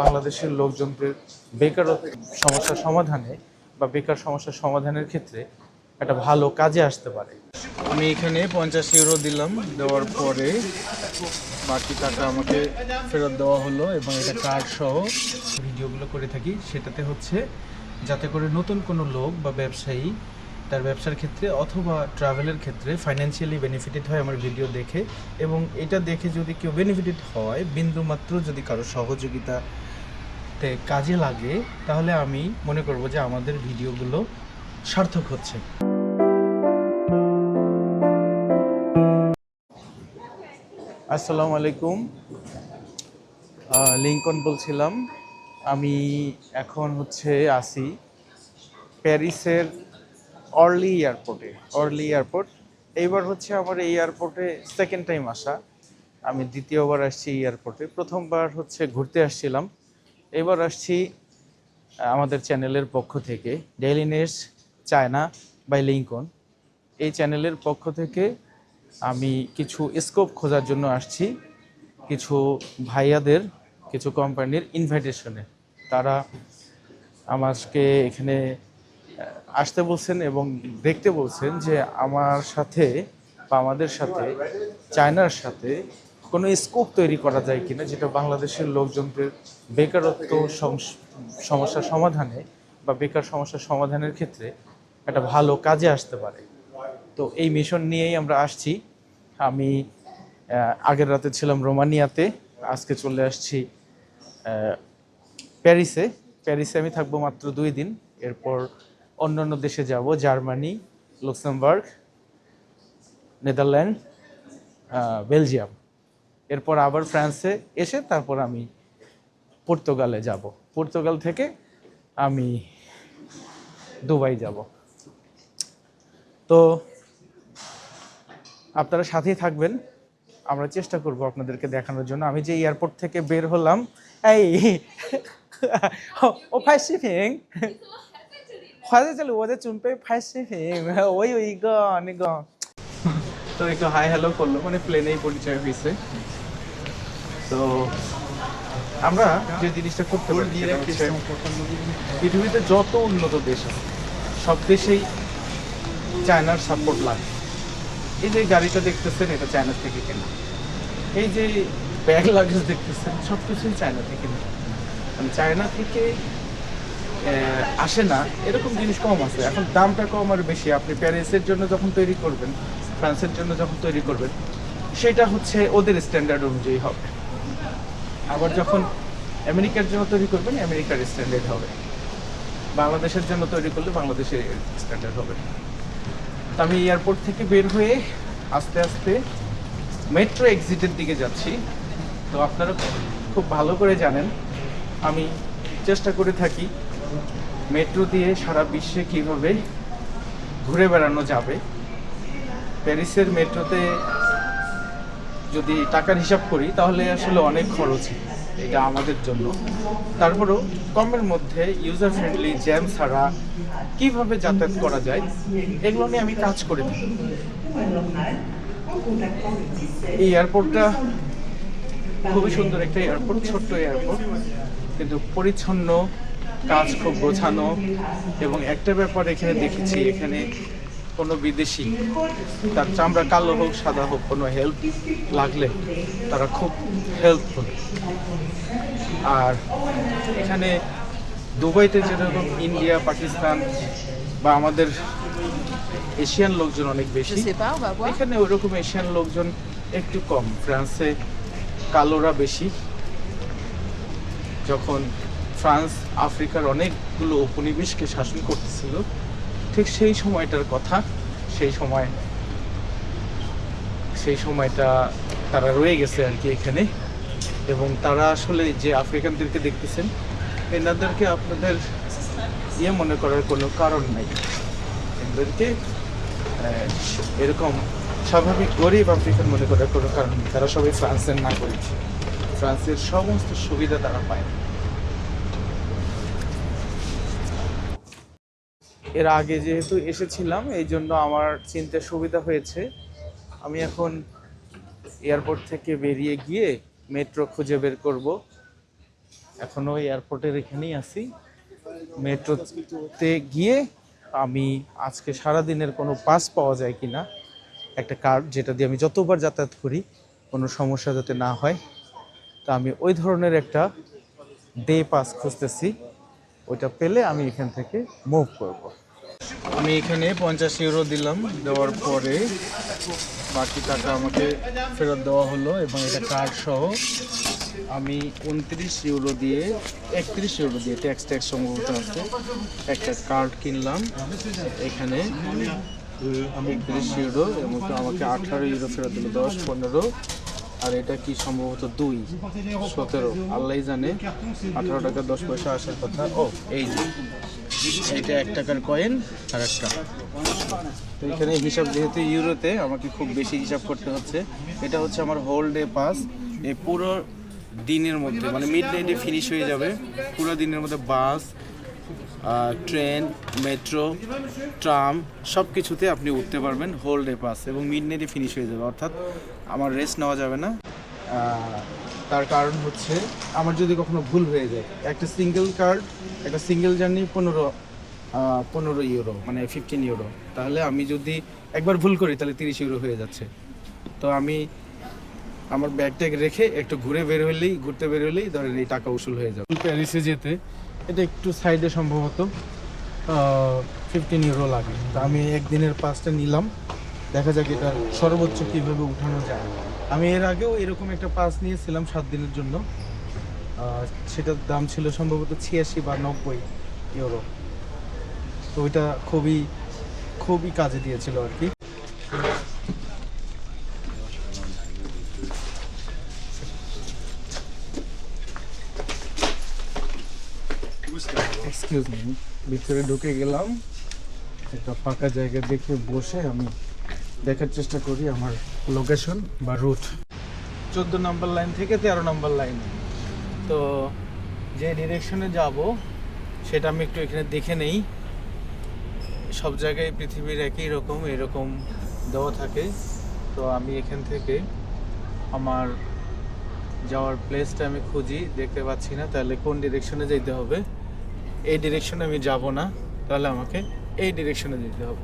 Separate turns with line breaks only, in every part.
বাংলাদেশের লোকজনদের বেকারত্ব সমস্যার সমাধানে বা বেকার সমস্যার সমাধানের ক্ষেত্রে একটা ভালো কাজে আসতে পারে। আমি এখানে পঞ্চাশ ইউরো দিলাম দেওয়ার পরে বাকি টাকা আমাকে ফেরত দেওয়া হলো এবং এটা কার্ড সহ ভিডিওগুলো করে থাকি সেটাতে হচ্ছে যাতে করে নতুন কোনো লোক বা ব্যবসায়ী তার ব্যবসার ক্ষেত্রে অথবা ট্রাভেলের ক্ষেত্রে ফাইন্যান্সিয়ালি বেনিফিটেড হয় আমার ভিডিও দেখে এবং এটা দেখে যদি কেউ বেনিফিটেড হয় বিন্দুমাত্র যদি কারও সহযোগিতাতে কাজে লাগে, তাহলে আমি মনে করব যে আমাদের ভিডিওগুলো সার্থক হচ্ছে। আসসালামু আলাইকুম। লিঙ্কন বলছিলাম। আমি এখন হচ্ছে আসি প্যারিসের অর্লি এয়ারপোর্টে, অর্লি এয়ারপোর্ট। এইবার হচ্ছে আমার এই এয়ারপোর্টে সেকেন্ড টাইম আসা। আমি দ্বিতীয়বার আসছি এয়ারপোর্টে। প্রথমবার হচ্ছে ঘুরতে আসছিলাম। এবার আসছি আমাদের চ্যানেলের পক্ষ থেকে ডেইলি নেস চায়না বাই লিঙ্কন এই চ্যানেলের পক্ষ থেকে আমি কিছু স্কোপ খোঁজার জন্য আসছি, কিছু ভাইয়াদের, কিছু কোম্পানির ইনভাইটেশনে তারা আমাকে এখানে আসতে বলছেন এবং দেখতে বলছেন যে আমার সাথে বা আমাদের সাথে চায়নার সাথে কোনো স্কোপ তৈরি করা যায় কিনা যেটা বাংলাদেশের লোকজনদের বেকারত্ব সমস- সমস্যার সমাধানে বা বেকার সমস্যার সমাধানের ক্ষেত্রে একটা ভালো কাজে আসতে পারে। তো এই মিশন নিয়েই আমরা আসছি। আমি আগের রাতে ছিলাম রোমানিয়াতে, আজকে চলে আসছি প্যারিসে। প্যারিসে আমি থাকব মাত্র দুই দিন। এরপর অন্যান্য দেশে যাব, জার্মানি, লুক্সেমবার্গ, নেদারল্যান্ড বেলজিয়াম। এরপর আবার ফ্রান্সে এসে তারপর আমি পর্তুগালে যাব। পর্তুগাল থেকে আমি দুবাই যাব। তো আপনারা সাথেই থাকবেন। আমরা চেষ্টা করব আপনাদেরকে দেখানোর জন্য। আমি যে এয়ারপোর্ট থেকে বের হলাম, এই ও ফাই শিফিং ফাজে চলে ওদের চুম্পে ফাই শিফিং ওই ওই গ অনেক গ তো একটু হাই হ্যালো করল মানে প্লেনেই পরিচয় হয়েছে। তো আমরা যে জিনিসটা করতে পারি পৃথিবীতে যত উন্নত দেশ আছে সব দেশেই চায়নার সাপোর্ট লাগে। এই যে গাড়িটা দেখতেছেন এটা চায়না থেকে কেনা। এই যে ব্যাগ লাগেজ দেখতেছেন সব কিছুই চায়না থেকে কেনা মানে চায়না থেকে আসে না এরকম জিনিস কম আছে। এখন দামটা কম আর বেশি। আপনি প্যারিসের জন্য যখন তৈরি করবেন ফ্রান্সের জন্য যখন তৈরি করবেন সেটা হচ্ছে ওদের স্ট্যান্ডার্ড অনুযায়ী হবে। আবার যখন আমেরিকার জন্য তৈরি করবেন আমেরিকার স্ট্যান্ডার্ড হবে। বাংলাদেশের জন্য তৈরি করলে বাংলাদেশের স্ট্যান্ডার্ড হবে। তো আমি এয়ারপোর্ট থেকে বের হয়ে আস্তে আস্তে মেট্রো এক্সিটের দিকে যাচ্ছি। তো আপনারা খুব ভালো করে জানেন, আমি চেষ্টা করে থাকি মেট্রো দিয়ে সারা বিশ্বে কীভাবে ঘুরে বেড়ানো যাবে। প্যারিসের মেট্রোতে যদি টাকার হিসাব করি, তাহলে আসলে অনেক খরচ এটা আমাদের জন্য। তারপরেও কমের মধ্যে ইউজার ফ্রেন্ডলি জ্যাম ছাড়া কীভাবে যাতায়াত করা যায়, এগুলো নিয়ে আমি কাজ করে থাকি। এই এয়ারপোর্টটা খুবই সুন্দর একটা এয়ারপোর্ট ছোট্ট এয়ারপোর্ট কিন্তু পরিচ্ছন্ন, কাজ খুব গোছানো এবং একটা ব্যাপার এখানে দেখেছি, এখানে কোনো বিদেশি তার চামড়া কালো হোক সাদা হোক কোনো হেল্প লাগলে তারা খুব হেল্পফুল আর এখানে দুবাইতে যেরকম ইন্ডিয়া পাকিস্তান বা আমাদের এশিয়ান লোকজন অনেক বেশি. এখানে ওরকম এশিয়ান লোকজন একটু কম। ফ্রান্সে কালোরা বেশি। যখন ফ্রান্স আফ্রিকার অনেকগুলো উপনিবেশকে শাসন করতেছিল ঠিক সেই সময়টার কথা, সেই সময়, সেই সময়টা তারা রয়ে গেছে আর কি এখানে। এবং তারা আসলে যে আফ্রিকানদেরকে দেখতেছেন, এনাদেরকে আপনাদের ইয়ে মনে করার কোনো কারণ নাই। এদেরকে এরকম স্বাভাবিক গরিব আফ্রিকান মনে করার কোনো কারণ নেই। তারা সবাই ফ্রান্সের নাগরিক। ফ্রান্সের সমস্ত সুবিধা তারা পায়। এর আগে যেহেতু এসেছিলাম, এই জন্য আমার চিনতে সুবিধা হয়েছে। আমি এখন এয়ারপোর্ট থেকে বেরিয়ে গিয়ে মেট্রো খুঁজে বের করব। এখনও এয়ারপোর্টের এখানেই আছি। মেট্রোতে গিয়ে আমি আজকে সারা দিনের কোনো পাস পাওয়া যায় কি না একটা কার্ড যেটা দিয়ে আমি যতবার যাতায়াত করি, কোনো সমস্যা যাতে না হয়, তা আমি ওই ধরনের একটা ডে পাস খুঁজতেছি। ওইটা পেলে আমি এখান থেকে মুভ করব। আমি এখানে পঞ্চাশ ইউরো দিলাম, দেওয়ার পরে বাকি টাকা আমাকে ফেরত দেওয়া হলো এবং এটা কার্ড সহ আমি উনত্রিশ ইউরো দিয়ে, একত্রিশ ইউরো দিয়ে ট্যাক্স ট্যাক্স সম্ভবত আছে, একটা কার্ড কিনলাম। এখানে একত্রিশ ইউরো, এবং আমাকে আঠারো ইউরো ফেরত দিল, দশ, পনেরো। আর এটা কি সম্ভবত দুই? সতেরো। আল্লাহ জানে আঠারো টাকা দশ পয়সা আসার কথা। ও, এই যে। এটা এক টাকার কয়েন আর একটা তো এখানে হিসাব, যেহেতু ইউরোতে, আমাকে খুব বেশি হিসাব করতে হচ্ছে। এটা হচ্ছে আমার হোল ডে পাস এই পুরো দিনের মধ্যে মানে মিড নাইটে ফিনিশ হয়ে যাবে। পুরো দিনের মধ্যে বাস ট্রেন, মেট্রো, ট্রাম সব কিছুতে আপনি উঠতে পারবেন হোল ডে পাস এবং মিড নাইটে ফিনিশ হয়ে যাবে। অর্থাৎ আমার রেস্ট নেওয়া যাবে না। তার কারণ হচ্ছে, আমার যদি কখনো ভুল হয়ে যায়, একটা সিঙ্গেল কার্ড একটা সিঙ্গেল জার্নি পনেরো পনেরো ইউরো মানে ফিফটিন ইউরো তাহলে আমি যদি একবার ভুল করি, তাহলে তিরিশ ইউরো হয়ে যাচ্ছে। তো আমি আমার ব্যাগ ট্যাগ রেখে একটু ঘুরে বের হলেই ঘুরতে বের হলেই ধরেন এই টাকা উসুল হয়ে যাবে। প্যারিসে যেতে এটা একটু সাইডে সম্ভবত ফিফটিন ইউরো লাগে। তো আমি একদিনের পাসটা নিলাম। দেখা যাক এটা সর্বোচ্চ কীভাবে উঠানো যায়। আমি এর আগেও এরকম একটা পাস নিয়েছিলাম সাত দিনের জন্য। সেটার দাম ছিল সম্ভবত ছিয়াশি বা নব্বই ইউরো তো ওইটা খুবই খুবই কাজে দিয়েছিল আর কি। এক্সকিউজ মি ভিতরে ঢুকে গেলাম। একটা ফাঁকা জায়গা দেখে বসে আমি দেখার চেষ্টা করি আমার লোকেশন বা রুট চোদ্দ নম্বর লাইন থেকে তেরো নম্বর লাইন তো যে ডিরেকশনে যাব, সেটা আমি একটু এখানে দেখে নেই। সব জায়গায় পৃথিবীর একই রকম, এরকম দেওয়া থাকে। তো আমি এখান থেকে আমার যাওয়ার প্লেসটা আমি খুঁজি, দেখতে পাচ্ছি না। তাহলে কোন ডিরেকশনে যেতে হবে? এই ডিরেকশনে আমি যাব না, তাহলে আমাকে এই ডিরেকশনে যেতে হবে।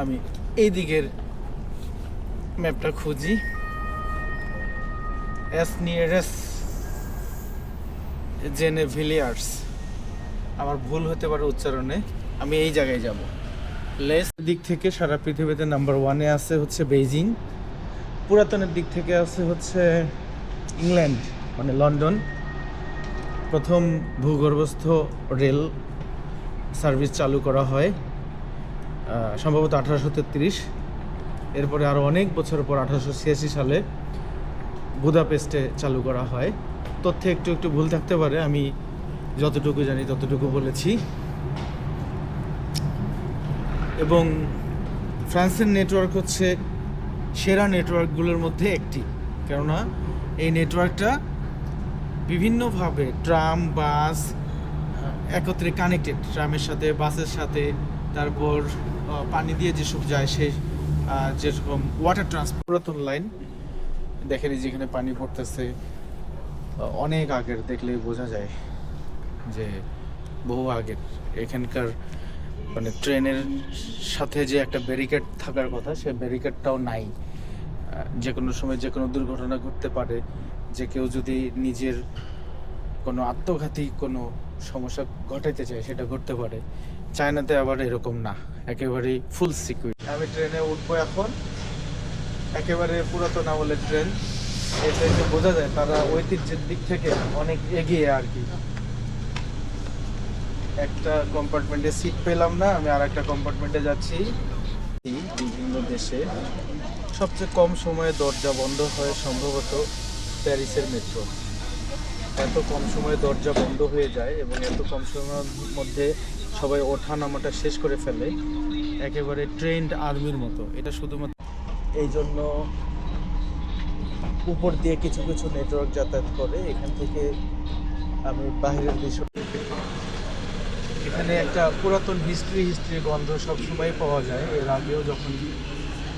আমি এই দিকের ম্যাপটা খুঁজি। এস নিয়ারেস জেনে ভিলিয়ার্স আমার ভুল হতে পারে উচ্চারণে, আমি এই জায়গায় যাব। লেস দিক থেকে সারা পৃথিবীতে নাম্বার ওয়ানে আছে হচ্ছে বেইজিং পুরাতনের দিক থেকে আছে হচ্ছে ইংল্যান্ড মানে লন্ডন প্রথম ভূগর্ভস্থ রেল সার্ভিস চালু করা হয় সম্ভবত আঠারোশো তেত্রিশ। এরপরে আরও অনেক বছর পর আঠারোশো ছিয়াশি সালে বুদাপেস্টে চালু করা হয়। তথ্যে একটু একটু ভুল থাকতে পারে, আমি যতটুকু জানি ততটুকু বলেছি। এবং ফ্রান্সের নেটওয়ার্ক হচ্ছে সেরা নেটওয়ার্কগুলোর মধ্যে একটি। কেননা এই নেটওয়ার্কটা বিভিন্নভাবে ট্রাম বাস একত্রে কানেক্টেড। ট্রামের সাথে বাসের সাথে তারপর পানি দিয়ে যেসব যায় সে আহ, যেরকম ওয়াটার ট্রান্সপোর্ট পুরাতন লাইন দেখেন যেখানে পানি পড়তেছে। অনেক আগের দেখলেই বোঝা যায় যে বহু আগের। এখানকার মানে ট্রেনের সাথে যে একটা ব্যারিকেড থাকার কথা সে ব্যারিকেডটাও নাই। যে কোনো সময় যে কোনো দুর্ঘটনা ঘটতে পারে। যে কেউ যদি নিজের কোনো আত্মঘাতী কোনো সমস্যা ঘটাইতে চায়, সেটা ঘটতে পারে। চায়নাতে আবার এরকম না। একেবারেই ফুল সিকিউর আমি ট্রেনে উঠবো এখন। একেবারে পুরাতন আমলের ট্রেন। এই ট্রেনে বোঝা যায় তারা ঐতিহ্যের দিক থেকে অনেক এগিয়ে আর কি। একটা কম্পার্টমেন্টে সিট পেলাম না, আমি আর একটা কম্পার্টমেন্টে যাচ্ছি। বিভিন্ন দেশে সবচেয়ে কম সময়ে দরজা বন্ধ হয় সম্ভবত প্যারিসের মেট্রো। এত কম সময়ে দরজা বন্ধ হয়ে যায় এবং এত কম সময়ের মধ্যে সবাই ওঠা নামাটা শেষ করে ফেলে। একেবারে ট্রেন্ড আর্মির মতো। এটা শুধুমাত্র এই জন্য উপর দিয়ে কিছু কিছু নেটওয়ার্ক যাতায়াত করে। এখান থেকে আমি বাইরের দৃশ্য এখানে একটা পুরাতন হিস্ট্রি হিস্ট্রি গন্ধ সবসময় পাওয়া যায়। এর আগেও যখন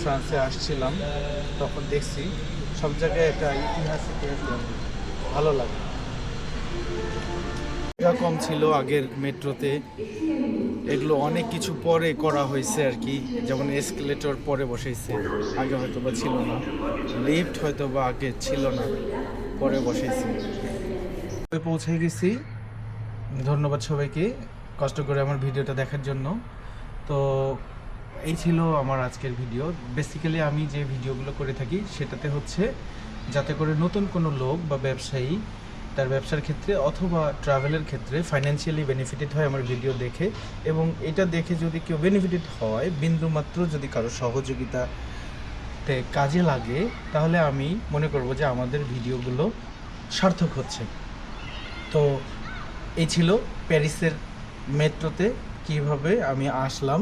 ফ্রান্সে আসছিলাম, তখন দেখছি। সব জায়গায় একটা ইতিহাস ইতিহাস ভালো লাগে। কম ছিল আগের মেট্রোতে। এগুলো অনেক কিছু পরে করা হয়েছে আর কি। যেমন এসকেলেটর পরে বসাইছে আগে হয়তো বা ছিল না। লিফট হয়তো বা আগে ছিল না। পরে বসাইছে পৌঁছে গেছি। ধন্যবাদ সবাইকে কষ্ট করে আমার ভিডিওটা দেখার জন্য। তো এই ছিল আমার আজকের ভিডিও। বেসিক্যালি আমি যে ভিডিওগুলো করে থাকি, সেটাতে হচ্ছে যাতে করে নতুন কোনো লোক বা ব্যবসায়ী তার ব্যবসার ক্ষেত্রে অথবা ট্রাভেলের ক্ষেত্রে ফাইন্যান্সিয়ালি বেনিফিটেড হয় আমার ভিডিও দেখে এবং এটা দেখে যদি কেউ বেনিফিটেড হয় বিন্দুমাত্র যদি কারও সহযোগিতাতে কাজে লাগে, তাহলে আমি মনে করব যে আমাদের ভিডিওগুলো সার্থক হচ্ছে। তো এই ছিল প্যারিসের মেট্রোতে কীভাবে আমি আসলাম।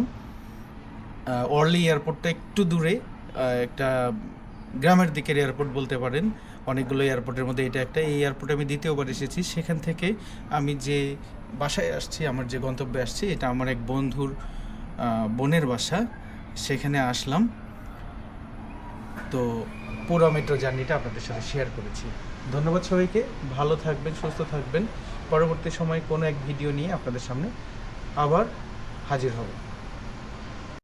অর্লি এয়ারপোর্টটা একটু দূরে একটা গ্রামের দিকের এয়ারপোর্ট বলতে পারেন। অনেকগুলো এয়ারপোর্টের মধ্যে এটা একটা। এই এয়ারপোর্টে আমি দ্বিতীয়বার এসেছি। সেখান থেকে আমি যে বাসায় আসছি, আমার যে গন্তব্যে আসছি, এটা আমার এক বন্ধুর বোনের বাসা। সেখানে আসলাম। তো পুরো মেট্রো জার্নিটা আপনাদের সাথে শেয়ার করেছি। ধন্যবাদ সবাইকে। ভালো থাকবেন, সুস্থ থাকবেন। পরবর্তী সময় কোনো এক ভিডিও নিয়ে আপনাদের সামনে আবার হাজির হব।